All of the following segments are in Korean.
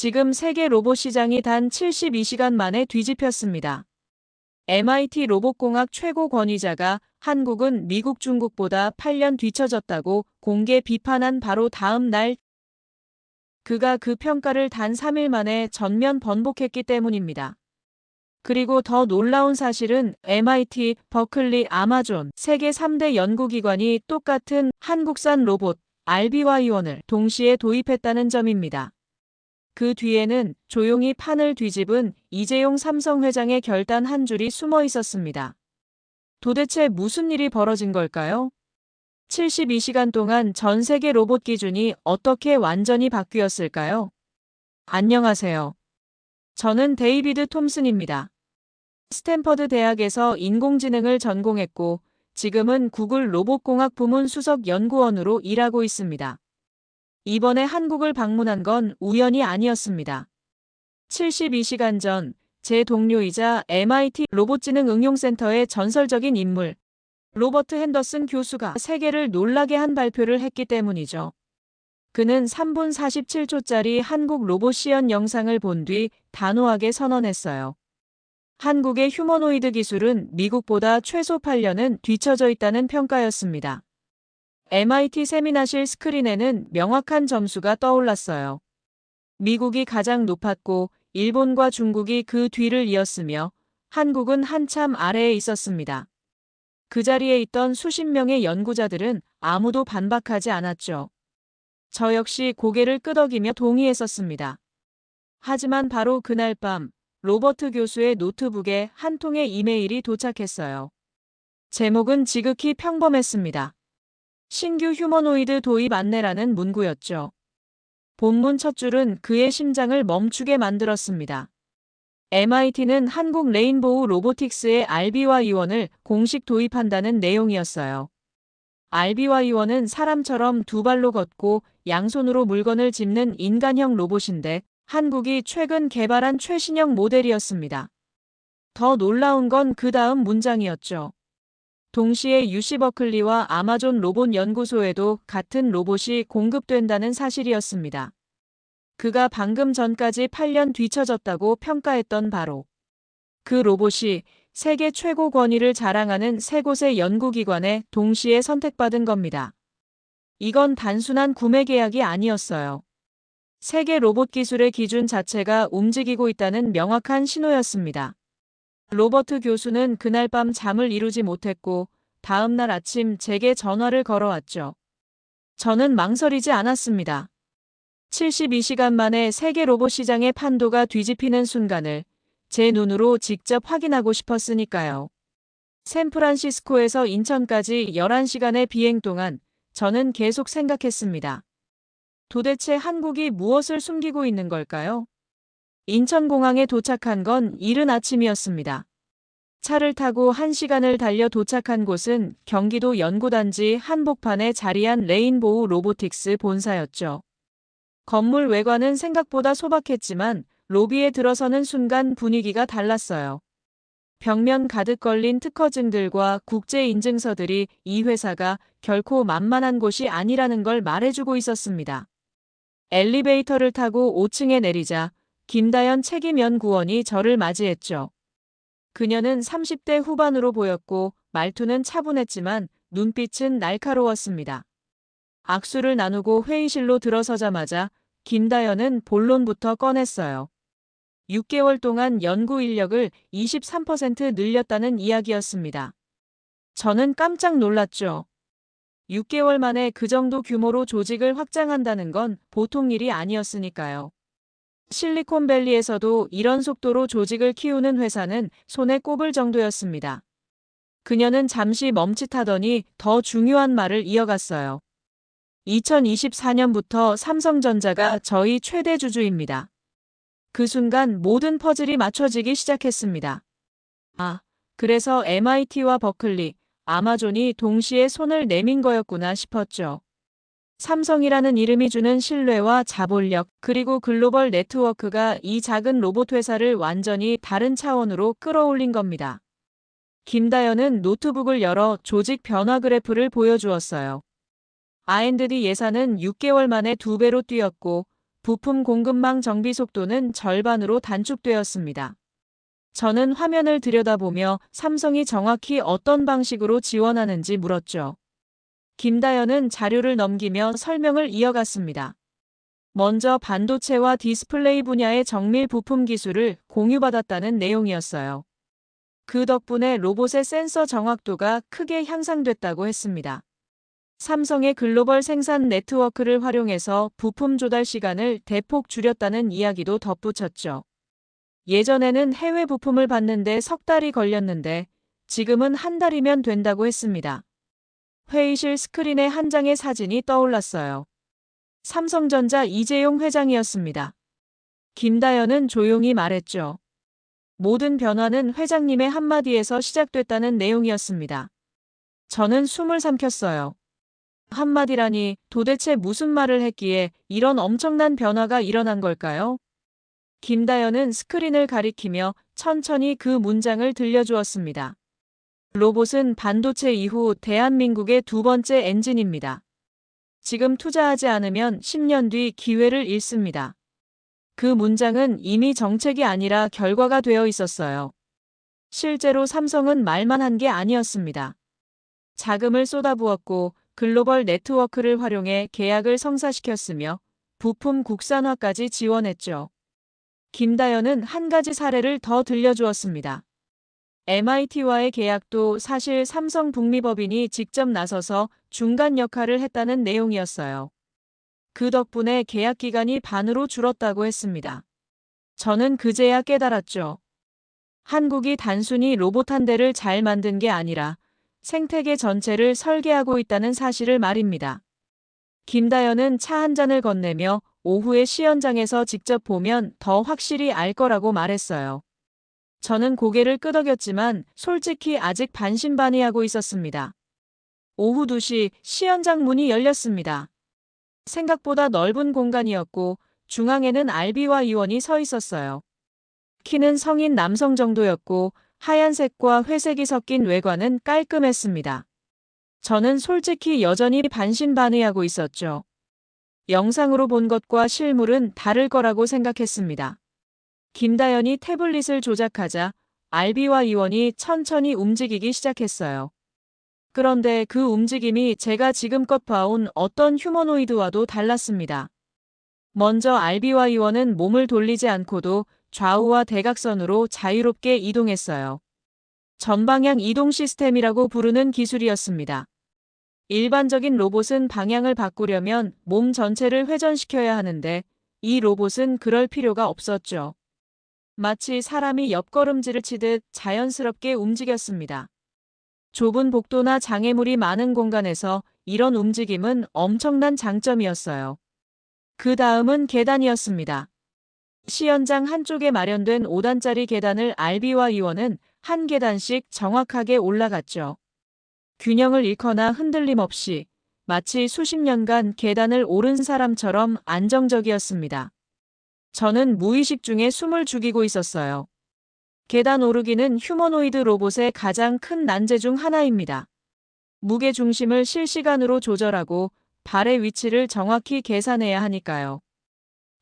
지금 세계 로봇 시장이 단 72시간 만에 뒤집혔습니다. MIT 로봇공학 최고 권위자가 한국은 미국 중국보다 8년 뒤처졌다고 공개 비판한 바로 다음 날 그가 그 평가를 단 3일 만에 전면 번복했기 때문입니다. 그리고 더 놀라운 사실은 MIT, 버클리, 아마존 세계 3대 연구기관이 똑같은 한국산 로봇 RBY1을 동시에 도입했다는 점입니다. 그 뒤에는 조용히 판을 뒤집은 이재용 삼성 회장의 결단 한 줄이 숨어 있었습니다. 도대체 무슨 일이 벌어진 걸까요? 72시간 동안 전 세계 로봇 기준이 어떻게 완전히 바뀌었을까요? 안녕하세요. 저는 데이비드 톰슨입니다. 스탠퍼드 대학에서 인공지능을 전공했고 지금은 구글 로봇공학 부문 수석 연구원으로 일하고 있습니다. 이번에 한국을 방문한 건 우연이 아니었습니다. 72시간 전 제 동료이자 MIT 로봇지능 응용센터의 전설적인 인물 로버트 핸더슨 교수가 세계를 놀라게 한 발표를 했기 때문이죠. 그는 3분 47초짜리 한국 로봇 시연 영상을 본 뒤 단호하게 선언했어요. 한국의 휴머노이드 기술은 미국보다 최소 8년은 뒤처져 있다는 평가였습니다. MIT 세미나실 스크린에는 명확한 점수가 떠올랐어요. 미국이 가장 높았고 일본과 중국이 그 뒤를 이었으며 한국은 한참 아래에 있었습니다. 그 자리에 있던 수십 명의 연구자들은 아무도 반박하지 않았죠. 저 역시 고개를 끄덕이며 동의했었습니다. 하지만 바로 그날 밤 로버트 교수의 노트북에 한 통의 이메일이 도착했어요. 제목은 지극히 평범했습니다. 신규 휴머노이드 도입 안내라는 문구였죠. 본문 첫 줄은 그의 심장을 멈추게 만들었습니다. MIT는 한국 레인보우 로보틱스의 RB와 이원을 공식 도입한다는 내용이었어요. RB와 이원은 사람처럼 두 발로 걷고 양손으로 물건을 짚는 인간형 로봇인데 한국이 최근 개발한 최신형 모델이었습니다. 더 놀라운 건 그 다음 문장이었죠. 동시에 유시 버클리와 아마존 로봇 연구소에도 같은 로봇이 공급된다는 사실이었습니다. 그가 방금 전까지 8년 뒤처졌다고 평가했던 바로 그 로봇이 세계 최고 권위를 자랑하는 세 곳의 연구기관에 동시에 선택받은 겁니다. 이건 단순한 구매 계약이 아니었어요. 세계 로봇 기술의 기준 자체가 움직이고 있다는 명확한 신호였습니다. 로버트 교수는 그날 밤 잠을 이루지 못했고 다음 날 아침 제게 전화를 걸어왔죠. 저는 망설이지 않았습니다. 72시간 만에 세계 로봇 시장의 판도가 뒤집히는 순간을 제 눈으로 직접 확인하고 싶었으니까요. 샌프란시스코에서 인천까지 11시간의 비행 동안 저는 계속 생각했습니다. 도대체 한국이 무엇을 숨기고 있는 걸까요? 인천공항에 도착한 건 이른 아침이었습니다. 차를 타고 1시간을 달려 도착한 곳은 경기도 연구단지 한복판에 자리한 레인보우 로보틱스 본사였죠. 건물 외관은 생각보다 소박했지만 로비에 들어서는 순간 분위기가 달랐어요. 벽면 가득 걸린 특허증들과 국제 인증서들이 이 회사가 결코 만만한 곳이 아니라는 걸 말해주고 있었습니다. 엘리베이터를 타고 5층에 내리자 김다연 책임연구원이 저를 맞이했죠. 그녀는 30대 후반으로 보였고 말투는 차분했지만 눈빛은 날카로웠습니다. 악수를 나누고 회의실로 들어서자마자 김다연은 본론부터 꺼냈어요. 6개월 동안 연구 인력을 23% 늘렸다는 이야기였습니다. 저는 깜짝 놀랐죠. 6개월 만에 그 정도 규모로 조직을 확장한다는 건 보통 일이 아니었으니까요. 실리콘밸리에서도 이런 속도로 조직을 키우는 회사는 손에 꼽을 정도였습니다. 그녀는 잠시 멈칫하더니 더 중요한 말을 이어갔어요. 2024년부터 삼성전자가 저희 최대 주주입니다. 그 순간 모든 퍼즐이 맞춰지기 시작했습니다. 아, 그래서 MIT와 버클리, 아마존이 동시에 손을 내민 거였구나 싶었죠. 삼성이라는 이름이 주는 신뢰와 자본력, 그리고 글로벌 네트워크가 이 작은 로봇 회사를 완전히 다른 차원으로 끌어올린 겁니다. 김다연은 노트북을 열어 조직 변화 그래프를 보여주었어요. R&D 예산은 6개월 만에 2배로 뛰었고 부품 공급망 정비 속도는 절반으로 단축되었습니다. 저는 화면을 들여다보며 삼성이 정확히 어떤 방식으로 지원하는지 물었죠. 김다연은 자료를 넘기며 설명을 이어갔습니다. 먼저 반도체와 디스플레이 분야의 정밀 부품 기술을 공유받았다는 내용이었어요. 그 덕분에 로봇의 센서 정확도가 크게 향상됐다고 했습니다. 삼성의 글로벌 생산 네트워크를 활용해서 부품 조달 시간을 대폭 줄였다는 이야기도 덧붙였죠. 예전에는 해외 부품을 받는데 석 달이 걸렸는데 지금은 한 달이면 된다고 했습니다. 회의실 스크린에 한 장의 사진이 떠올랐어요. 삼성전자 이재용 회장이었습니다. 김다연은 조용히 말했죠. 모든 변화는 회장님의 한마디에서 시작됐다는 내용이었습니다. 저는 숨을 삼켰어요. 한마디라니 도대체 무슨 말을 했기에 이런 엄청난 변화가 일어난 걸까요? 김다연은 스크린을 가리키며 천천히 그 문장을 들려주었습니다. 로봇은 반도체 이후 대한민국의 두 번째 엔진입니다. 지금 투자하지 않으면 10년 뒤 기회를 잃습니다. 그 문장은 이미 정책이 아니라 결과가 되어 있었어요. 실제로 삼성은 말만 한 게 아니었습니다. 자금을 쏟아부었고 글로벌 네트워크를 활용해 계약을 성사시켰으며 부품 국산화까지 지원했죠. 김다연은 한 가지 사례를 더 들려주었습니다. MIT와의 계약도 사실 삼성 북미법인이 직접 나서서 중간 역할을 했다는 내용이었어요. 그 덕분에 계약 기간이 반으로 줄었다고 했습니다. 저는 그제야 깨달았죠. 한국이 단순히 로봇 한 대를 잘 만든 게 아니라 생태계 전체를 설계하고 있다는 사실을 말입니다. 김다연은 차 한 잔을 건네며 오후에 시연장에서 직접 보면 더 확실히 알 거라고 말했어요. 저는 고개를 끄덕였지만 솔직히 아직 반신반의하고 있었습니다. 오후 2시 시연장 문이 열렸습니다. 생각보다 넓은 공간이었고 중앙에는 알비와 이원이 서 있었어요. 키는 성인 남성 정도였고 하얀색과 회색이 섞인 외관은 깔끔했습니다. 저는 솔직히 여전히 반신반의하고 있었죠. 영상으로 본 것과 실물은 다를 거라고 생각했습니다. 김다연이 태블릿을 조작하자 알비와 이원이 천천히 움직이기 시작했어요. 그런데 그 움직임이 제가 지금껏 봐온 어떤 휴머노이드와도 달랐습니다. 먼저 알비와 이원은 몸을 돌리지 않고도 좌우와 대각선으로 자유롭게 이동했어요. 전방향 이동 시스템이라고 부르는 기술이었습니다. 일반적인 로봇은 방향을 바꾸려면 몸 전체를 회전시켜야 하는데 이 로봇은 그럴 필요가 없었죠. 마치 사람이 옆걸음질을 치듯 자연스럽게 움직였습니다. 좁은 복도나 장애물이 많은 공간에서 이런 움직임은 엄청난 장점이었어요. 그 다음은 계단이었습니다. 시연장 한쪽에 마련된 5단짜리 계단을 알비와 이원은 한 계단씩 정확하게 올라갔죠. 균형을 잃거나 흔들림 없이 마치 수십 년간 계단을 오른 사람처럼 안정적이었습니다. 저는 무의식 중에 숨을 죽이고 있었어요. 계단 오르기는 휴머노이드 로봇의 가장 큰 난제 중 하나입니다. 무게 중심을 실시간으로 조절하고 발의 위치를 정확히 계산해야 하니까요.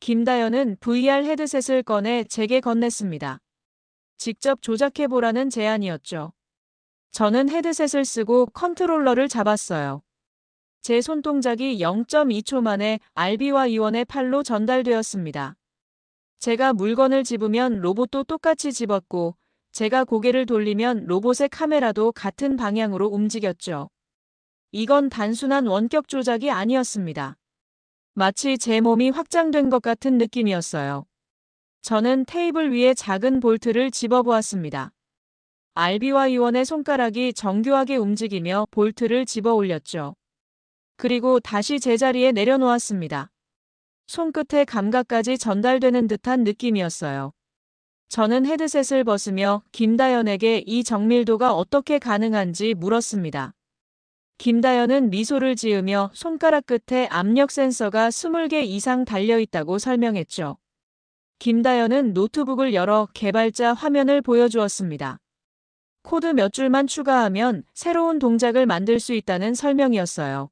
김다연은 VR 헤드셋을 꺼내 제게 건넸습니다. 직접 조작해보라는 제안이었죠. 저는 헤드셋을 쓰고 컨트롤러를 잡았어요. 제 손동작이 0.2초 만에 알비와 이원의 팔로 전달되었습니다. 제가 물건을 집으면 로봇도 똑같이 집었고 제가 고개를 돌리면 로봇의 카메라도 같은 방향으로 움직였죠. 이건 단순한 원격 조작이 아니었습니다. 마치 제 몸이 확장된 것 같은 느낌이었어요. 저는 테이블 위에 작은 볼트를 집어보았습니다. 알비와 이원의 손가락이 정교하게 움직이며 볼트를 집어 올렸죠. 그리고 다시 제자리에 내려놓았습니다. 손끝의 감각까지 전달되는 듯한 느낌이었어요. 저는 헤드셋을 벗으며 김다연에게 이 정밀도가 어떻게 가능한지 물었습니다. 김다연은 미소를 지으며 손가락 끝에 압력 센서가 20개 이상 달려있다고 설명했죠. 김다연은 노트북을 열어 개발자 화면을 보여주었습니다. 코드 몇 줄만 추가하면 새로운 동작을 만들 수 있다는 설명이었어요.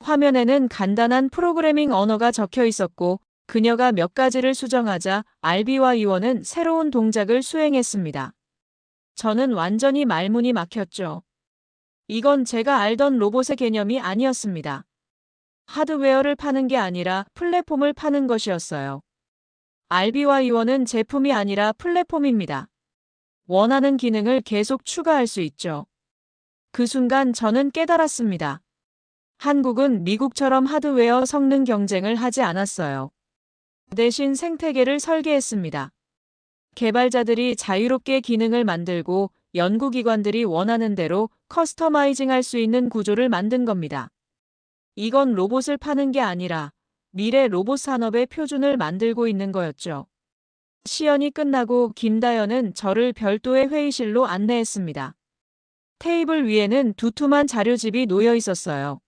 화면에는 간단한 프로그래밍 언어가 적혀 있었고 그녀가 몇 가지를 수정하자 알비와 이원은 새로운 동작을 수행했습니다. 저는 완전히 말문이 막혔죠. 이건 제가 알던 로봇의 개념이 아니었습니다. 하드웨어를 파는 게 아니라 플랫폼을 파는 것이었어요. 알비와 이원은 제품이 아니라 플랫폼입니다. 원하는 기능을 계속 추가할 수 있죠. 그 순간 저는 깨달았습니다. 한국은 미국처럼 하드웨어 성능 경쟁을 하지 않았어요. 대신 생태계를 설계했습니다. 개발자들이 자유롭게 기능을 만들고 연구기관들이 원하는 대로 커스터마이징 할 수 있는 구조를 만든 겁니다. 이건 로봇을 파는 게 아니라 미래 로봇 산업의 표준을 만들고 있는 거였죠. 시연이 끝나고 김다연은 저를 별도의 회의실로 안내했습니다. 테이블 위에는 두툼한 자료집이 놓여 있었어요.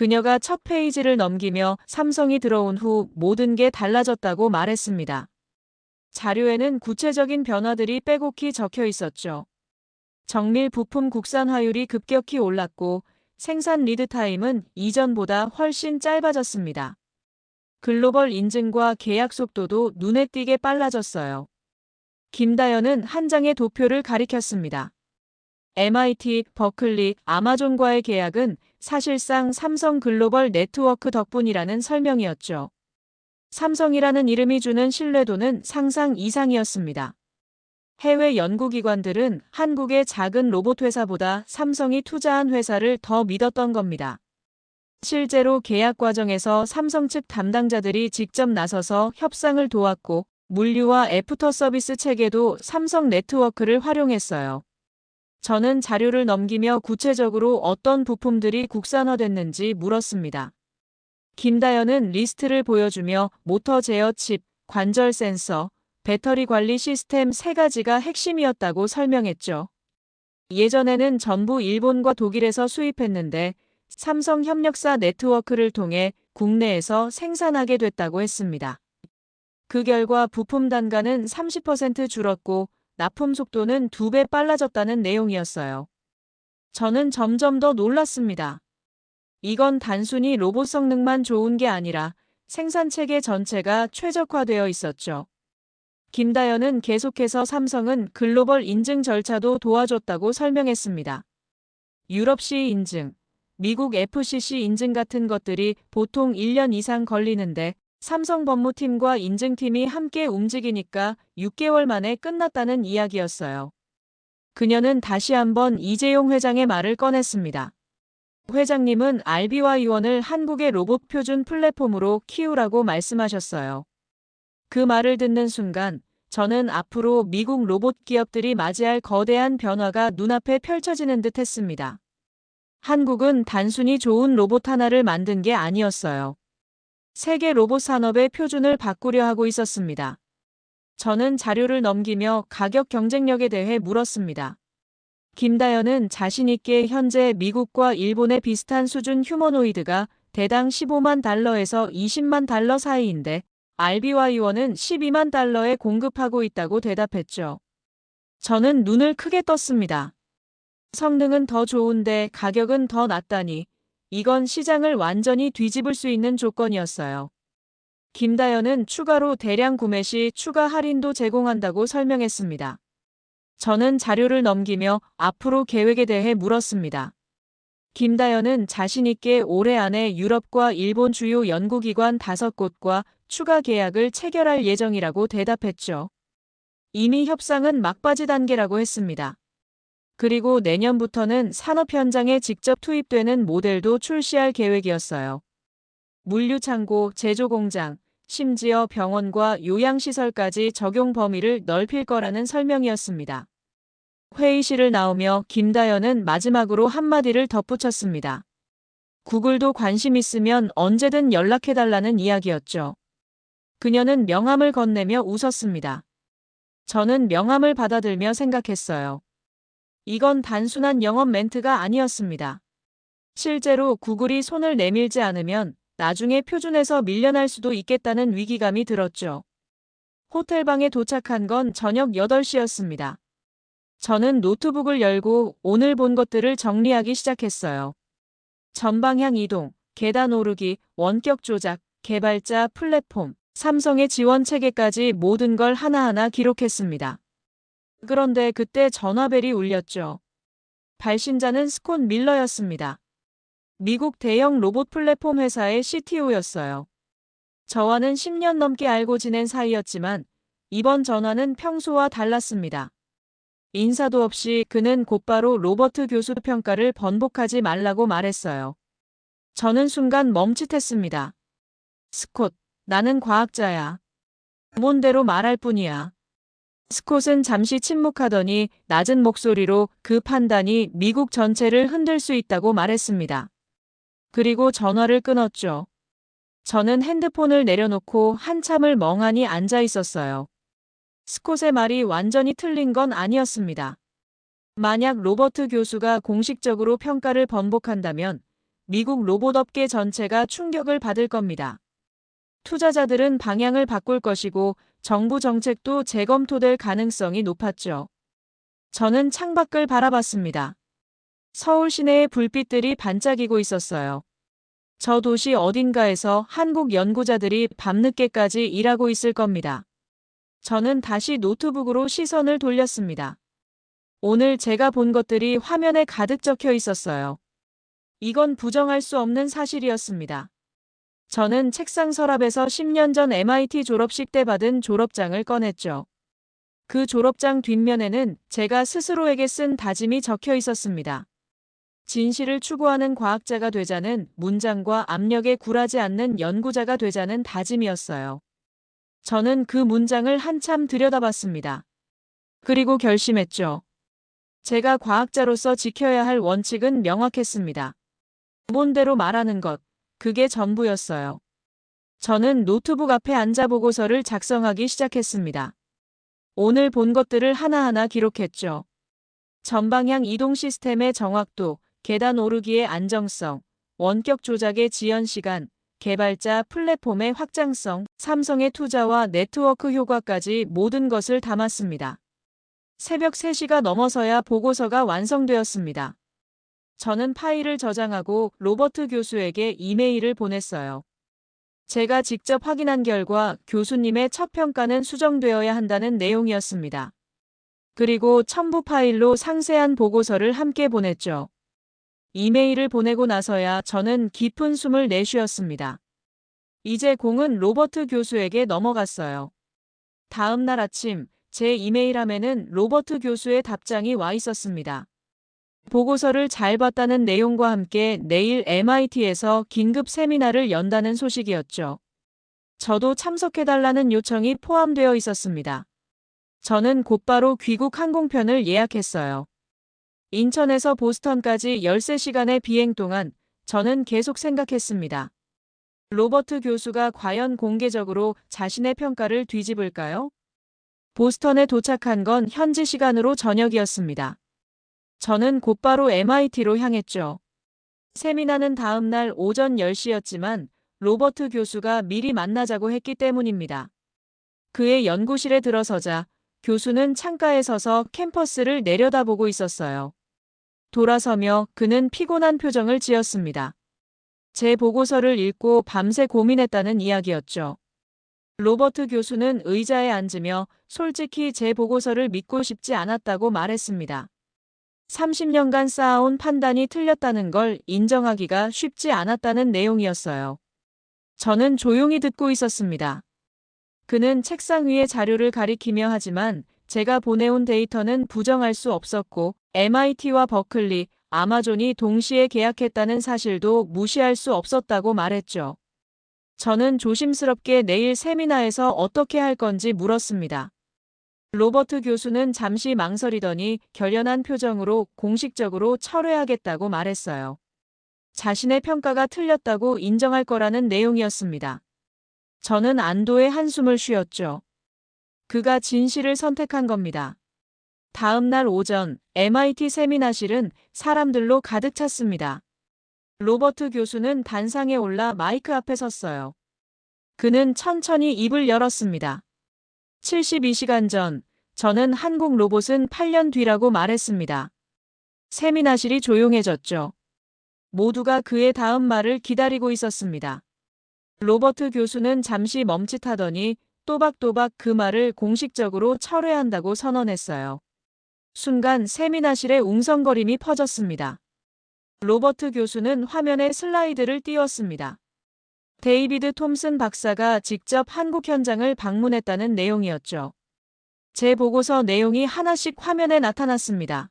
그녀가 첫 페이지를 넘기며 삼성이 들어온 후 모든 게 달라졌다고 말했습니다. 자료에는 구체적인 변화들이 빼곡히 적혀 있었죠. 정밀 부품 국산화율이 급격히 올랐고 생산 리드 타임은 이전보다 훨씬 짧아졌습니다. 글로벌 인증과 계약 속도도 눈에 띄게 빨라졌어요. 김다연은 한 장의 도표를 가리켰습니다. MIT, 버클리, 아마존과의 계약은 사실상 삼성 글로벌 네트워크 덕분이라는 설명이었죠. 삼성이라는 이름이 주는 신뢰도는 상상 이상이었습니다. 해외 연구기관들은 한국의 작은 로봇 회사보다 삼성이 투자한 회사를 더 믿었던 겁니다. 실제로 계약 과정에서 삼성 측 담당자들이 직접 나서서 협상을 도왔고 물류와 애프터 서비스 체계도 삼성 네트워크를 활용했어요. 저는 자료를 넘기며 구체적으로 어떤 부품들이 국산화됐는지 물었습니다. 김다연은 리스트를 보여주며 모터 제어 칩, 관절 센서, 배터리 관리 시스템 세 가지가 핵심이었다고 설명했죠. 예전에는 전부 일본과 독일에서 수입했는데 삼성 협력사 네트워크를 통해 국내에서 생산하게 됐다고 했습니다. 그 결과 부품 단가는 30% 줄었고 납품 속도는 두배 빨라졌다는 내용이었어요. 저는 점점 더 놀랐습니다. 이건 단순히 로봇 성능만 좋은 게 아니라 생산 체계 전체가 최적화되어 있었죠. 김다연은 계속해서 삼성은 글로벌 인증 절차도 도와줬다고 설명했습니다. 유럽시 인증, 미국 FCC 인증 같은 것들이 보통 1년 이상 걸리는데 삼성 법무팀과 인증팀이 함께 움직이니까 6개월 만에 끝났다는 이야기였어요. 그녀는 다시 한번 이재용 회장의 말을 꺼냈습니다. 회장님은 알비와 이원을 한국의 로봇 표준 플랫폼으로 키우라고 말씀하셨어요. 그 말을 듣는 순간 저는 앞으로 미국 로봇 기업들이 맞이할 거대한 변화가 눈앞에 펼쳐지는 듯 했습니다. 한국은 단순히 좋은 로봇 하나를 만든 게 아니었어요. 세계 로봇 산업의 표준을 바꾸려 하고 있었습니다. 저는 자료를 넘기며 가격 경쟁력에 대해 물었습니다. 김다연은 자신있게 현재 미국과 일본의 비슷한 수준 휴머노이드가 대당 15만 달러에서 20만 달러 사이인데 이원은 12만 달러에 공급하고 있다고 대답했죠. 저는 눈을 크게 떴습니다. 성능은 더 좋은데 가격은 더 낮다니 이건 시장을 완전히 뒤집을 수 있는 조건이었어요. 김다연은 추가로 대량 구매 시 추가 할인도 제공한다고 설명했습니다. 저는 자료를 넘기며 앞으로 계획에 대해 물었습니다. 김다연은 자신있게 올해 안에 유럽과 일본 주요 연구기관 5곳과 추가 계약을 체결할 예정이라고 대답했죠. 이미 협상은 막바지 단계라고 했습니다. 그리고 내년부터는 산업 현장에 직접 투입되는 모델도 출시할 계획이었어요. 물류창고, 제조공장, 심지어 병원과 요양시설까지 적용 범위를 넓힐 거라는 설명이었습니다. 회의실을 나오며 김다연은 마지막으로 한마디를 덧붙였습니다. 구글도 관심 있으면 언제든 연락해달라는 이야기였죠. 그녀는 명함을 건네며 웃었습니다. 저는 명함을 받아들며 생각했어요. 이건 단순한 영업 멘트가 아니었습니다. 실제로 구글이 손을 내밀지 않으면 나중에 표준에서 밀려날 수도 있겠다는 위기감이 들었죠. 호텔방에 도착한 건 저녁 8시였습니다. 저는 노트북을 열고 오늘 본 것들을 정리하기 시작했어요. 전방향 이동, 계단 오르기, 원격 조작, 개발자 플랫폼, 삼성의 지원 체계까지 모든 걸 하나하나 기록했습니다. 그런데 그때 전화벨이 울렸죠. 발신자는 스콘 밀러였습니다. 미국 대형 로봇 플랫폼 회사의 CTO였어요. 저와는 10년 넘게 알고 지낸 사이였지만 이번 전화는 평소와 달랐습니다. 인사도 없이 그는 곧바로 로버트 교수 평가를 번복하지 말라고 말했어요. 저는 순간 멈칫했습니다. 스콧, 나는 과학자야. 뭔대로 말할 뿐이야. 스콧은 잠시 침묵하더니 낮은 목소리로 그 판단이 미국 전체를 흔들 수 있다고 말했습니다. 그리고 전화를 끊었죠. 저는 핸드폰을 내려놓고 한참을 멍하니 앉아 있었어요. 스콧의 말이 완전히 틀린 건 아니었습니다. 만약 로버트 교수가 공식적으로 평가를 번복한다면 미국 로봇업계 전체가 충격을 받을 겁니다. 투자자들은 방향을 바꿀 것이고 정부 정책도 재검토될 가능성이 높았죠. 저는 창밖을 바라봤습니다. 서울 시내의 불빛들이 반짝이고 있었어요. 저 도시 어딘가에서 한국 연구자들이 밤늦게까지 일하고 있을 겁니다. 저는 다시 노트북으로 시선을 돌렸습니다. 오늘 제가 본 것들이 화면에 가득 적혀 있었어요. 이건 부정할 수 없는 사실이었습니다. 저는 책상 서랍에서 10년 전 MIT 졸업식 때 받은 졸업장을 꺼냈죠. 그 졸업장 뒷면에는 제가 스스로에게 쓴 다짐이 적혀 있었습니다. 진실을 추구하는 과학자가 되자는 문장과 압력에 굴하지 않는 연구자가 되자는 다짐이었어요. 저는 그 문장을 한참 들여다봤습니다. 그리고 결심했죠. 제가 과학자로서 지켜야 할 원칙은 명확했습니다. 본대로 말하는 것, 그게 전부였어요. 저는 노트북 앞에 앉아 보고서를 작성하기 시작했습니다. 오늘 본 것들을 하나하나 기록했죠. 전방향 이동 시스템의 정확도, 계단 오르기의 안정성, 원격 조작의 지연 시간, 개발자 플랫폼의 확장성, 삼성의 투자와 네트워크 효과까지 모든 것을 담았습니다. 새벽 3시가 넘어서야 보고서가 완성되었습니다. 저는 파일을 저장하고 로버트 교수에게 이메일을 보냈어요. 제가 직접 확인한 결과 교수님의 첫 평가는 수정되어야 한다는 내용이었습니다. 그리고 첨부 파일로 상세한 보고서를 함께 보냈죠. 이메일을 보내고 나서야 저는 깊은 숨을 내쉬었습니다. 이제 공은 로버트 교수에게 넘어갔어요. 다음 날 아침 제 이메일함에는 로버트 교수의 답장이 와 있었습니다. 보고서를 잘 봤다는 내용과 함께 내일 MIT에서 긴급 세미나를 연다는 소식이었죠. 저도 참석해달라는 요청이 포함되어 있었습니다. 저는 곧바로 귀국 항공편을 예약했어요. 인천에서 보스턴까지 13시간의 비행 동안 저는 계속 생각했습니다. 로버트 교수가 과연 공개적으로 자신의 평가를 뒤집을까요? 보스턴에 도착한 건 현지 시간으로 저녁이었습니다. 저는 곧바로 MIT로 향했죠. 세미나는 다음 날 오전 10시였지만 로버트 교수가 미리 만나자고 했기 때문입니다. 그의 연구실에 들어서자 교수는 창가에 서서 캠퍼스를 내려다보고 있었어요. 돌아서며 그는 피곤한 표정을 지었습니다. 제 보고서를 읽고 밤새 고민했다는 이야기였죠. 로버트 교수는 의자에 앉으며 솔직히 제 보고서를 믿고 싶지 않았다고 말했습니다. 30년간 쌓아온 판단이 틀렸다는 걸 인정하기가 쉽지 않았다는 내용이었어요. 저는 조용히 듣고 있었습니다. 그는 책상 위에 자료를 가리키며 하지만 제가 보내온 데이터는 부정할 수 없었고 MIT와 버클리, 아마존이 동시에 계약했다는 사실도 무시할 수 없었다고 말했죠. 저는 조심스럽게 내일 세미나에서 어떻게 할 건지 물었습니다. 로버트 교수는 잠시 망설이더니 결연한 표정으로 공식적으로 철회하겠다고 말했어요. 자신의 평가가 틀렸다고 인정할 거라는 내용이었습니다. 저는 안도의 한숨을 쉬었죠. 그가 진실을 선택한 겁니다. 다음 날 오전 MIT 세미나실은 사람들로 가득 찼습니다. 로버트 교수는 단상에 올라 마이크 앞에 섰어요. 그는 천천히 입을 열었습니다. 72시간 전, 저는 한국 로봇은 8년 뒤라고 말했습니다. 세미나실이 조용해졌죠. 모두가 그의 다음 말을 기다리고 있었습니다. 로버트 교수는 잠시 멈칫하더니 또박또박 그 말을 공식적으로 철회한다고 선언했어요. 순간 세미나실에 웅성거림이 퍼졌습니다. 로버트 교수는 화면에 슬라이드를 띄웠습니다. 데이비드 톰슨 박사가 직접 한국 현장을 방문했다는 내용이었죠. 제 보고서 내용이 하나씩 화면에 나타났습니다.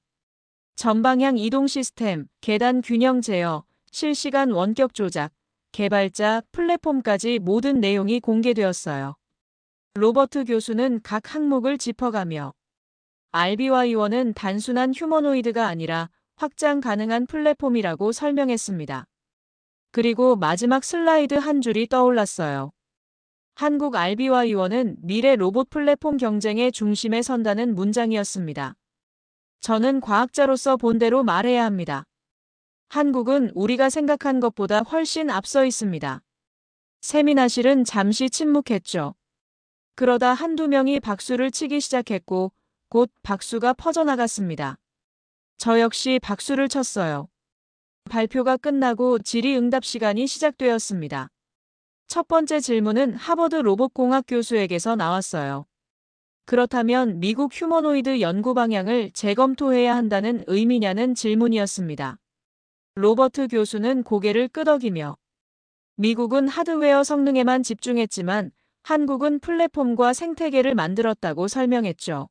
전방향 이동 시스템, 계단 균형 제어, 실시간 원격 조작, 개발자, 플랫폼까지 모든 내용이 공개되었어요. 로버트 교수는 각 항목을 짚어가며 RBY원은 단순한 휴머노이드가 아니라 확장 가능한 플랫폼이라고 설명했습니다. 그리고 마지막 슬라이드 한 줄이 떠올랐어요. 한국 RBY원은 미래 로봇 플랫폼 경쟁의 중심에 선다는 문장이었습니다. 저는 과학자로서 본대로 말해야 합니다. 한국은 우리가 생각한 것보다 훨씬 앞서 있습니다. 세미나실은 잠시 침묵했죠. 그러다 한두 명이 박수를 치기 시작했고 곧 박수가 퍼져나갔습니다. 저 역시 박수를 쳤어요. 발표가 끝나고 질의응답 시간이 시작되었습니다. 첫 번째 질문은 하버드 로봇공학 교수에게서 나왔어요. 그렇다면 미국 휴머노이드 연구 방향을 재검토해야 한다는 의미냐는 질문이었습니다. 로버트 교수는 고개를 끄덕이며 미국은 하드웨어 성능에만 집중했지만 한국은 플랫폼과 생태계를 만들었다고 설명했죠.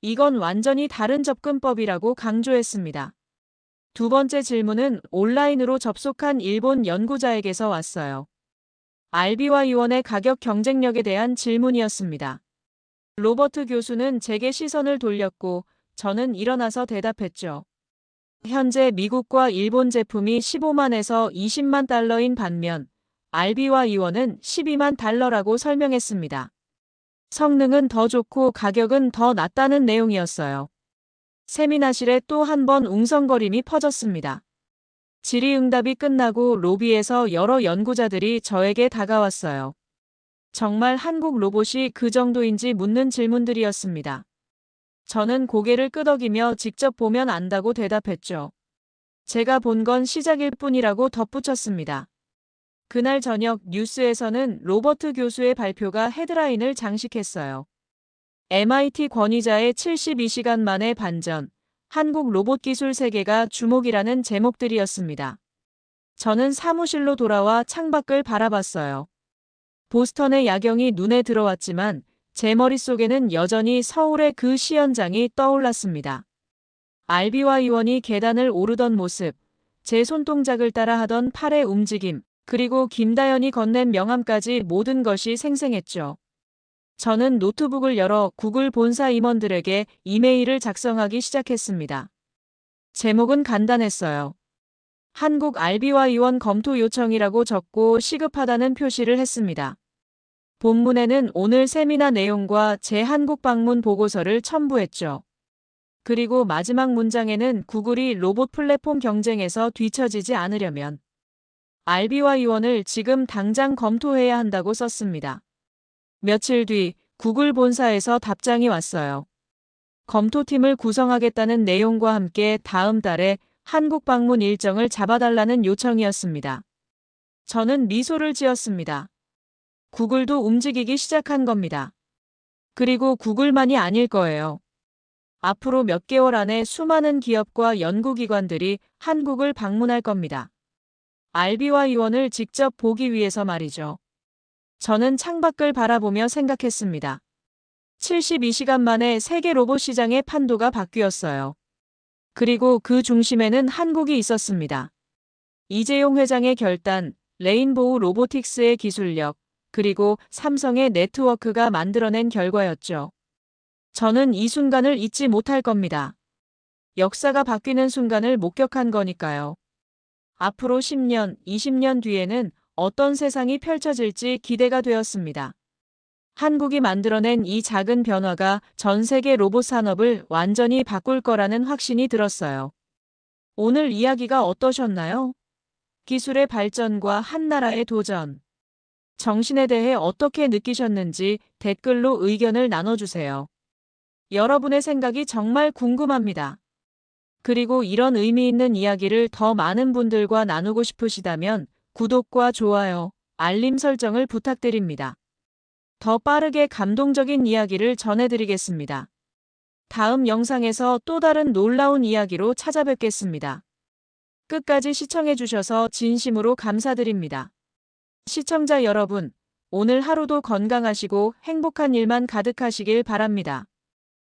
이건 완전히 다른 접근법이라고 강조했습니다. 두 번째 질문은 온라인으로 접속한 일본 연구자에게서 왔어요. RB와 유원의 가격 경쟁력에 대한 질문이었습니다. 로버트 교수는 제게 시선을 돌렸고 저는 일어나서 대답했죠. 현재 미국과 일본 제품이 15만에서 20만 달러인 반면 RB와 이원은 12만 달러라고 설명했습니다. 성능은 더 좋고 가격은 더 낮다는 내용이었어요. 세미나실에 또 한 번 웅성거림이 퍼졌습니다. 질의응답이 끝나고 로비에서 여러 연구자들이 저에게 다가왔어요. 정말 한국 로봇이 그 정도인지 묻는 질문들이었습니다. 저는 고개를 끄덕이며 직접 보면 안다고 대답했죠. 제가 본 건 시작일 뿐이라고 덧붙였습니다. 그날 저녁 뉴스에서는 로버트 교수의 발표가 헤드라인을 장식했어요. MIT 권위자의 72시간 만의 반전, 한국 로봇 기술 세계가 주목이라는 제목들이었습니다. 저는 사무실로 돌아와 창밖을 바라봤어요. 보스턴의 야경이 눈에 들어왔지만 제 머릿속에는 여전히 서울의 그 시연장이 떠올랐습니다. 알비와 의원이 계단을 오르던 모습, 제 손동작을 따라 하던 팔의 움직임, 그리고 김다연이 건넨 명함까지 모든 것이 생생했죠. 저는 노트북을 열어 구글 본사 임원들에게 이메일을 작성하기 시작했습니다. 제목은 간단했어요. 한국 알비와 의원 검토 요청이라고 적고 시급하다는 표시를 했습니다. 본문에는 오늘 세미나 내용과 제 한국 방문 보고서를 첨부했죠. 그리고 마지막 문장에는 구글이 로봇 플랫폼 경쟁에서 뒤처지지 않으려면 알비와 의원을 지금 당장 검토해야 한다고 썼습니다. 며칠 뒤 구글 본사에서 답장이 왔어요. 검토팀을 구성하겠다는 내용과 함께 다음 달에 한국 방문 일정을 잡아달라는 요청이었습니다. 저는 미소를 지었습니다. 구글도 움직이기 시작한 겁니다. 그리고 구글만이 아닐 거예요. 앞으로 몇 개월 안에 수많은 기업과 연구기관들이 한국을 방문할 겁니다. 알비와 의원을 직접 보기 위해서 말이죠. 저는 창밖을 바라보며 생각했습니다. 72시간 만에 세계 로봇 시장의 판도가 바뀌었어요. 그리고 그 중심에는 한국이 있었습니다. 이재용 회장의 결단, 레인보우 로보틱스의 기술력, 그리고 삼성의 네트워크가 만들어낸 결과였죠. 저는 이 순간을 잊지 못할 겁니다. 역사가 바뀌는 순간을 목격한 거니까요. 앞으로 10년, 20년 뒤에는 어떤 세상이 펼쳐질지 기대가 되었습니다. 한국이 만들어낸 이 작은 변화가 전 세계 로봇 산업을 완전히 바꿀 거라는 확신이 들었어요. 오늘 이야기가 어떠셨나요? 기술의 발전과 한 나라의 도전. 정신에 대해 어떻게 느끼셨는지 댓글로 의견을 나눠주세요. 여러분의 생각이 정말 궁금합니다. 그리고 이런 의미 있는 이야기를 더 많은 분들과 나누고 싶으시다면 구독과 좋아요, 알림 설정을 부탁드립니다. 더 빠르게 감동적인 이야기를 전해드리겠습니다. 다음 영상에서 또 다른 놀라운 이야기로 찾아뵙겠습니다. 끝까지 시청해주셔서 진심으로 감사드립니다. 시청자 여러분, 오늘 하루도 건강하시고 행복한 일만 가득하시길 바랍니다.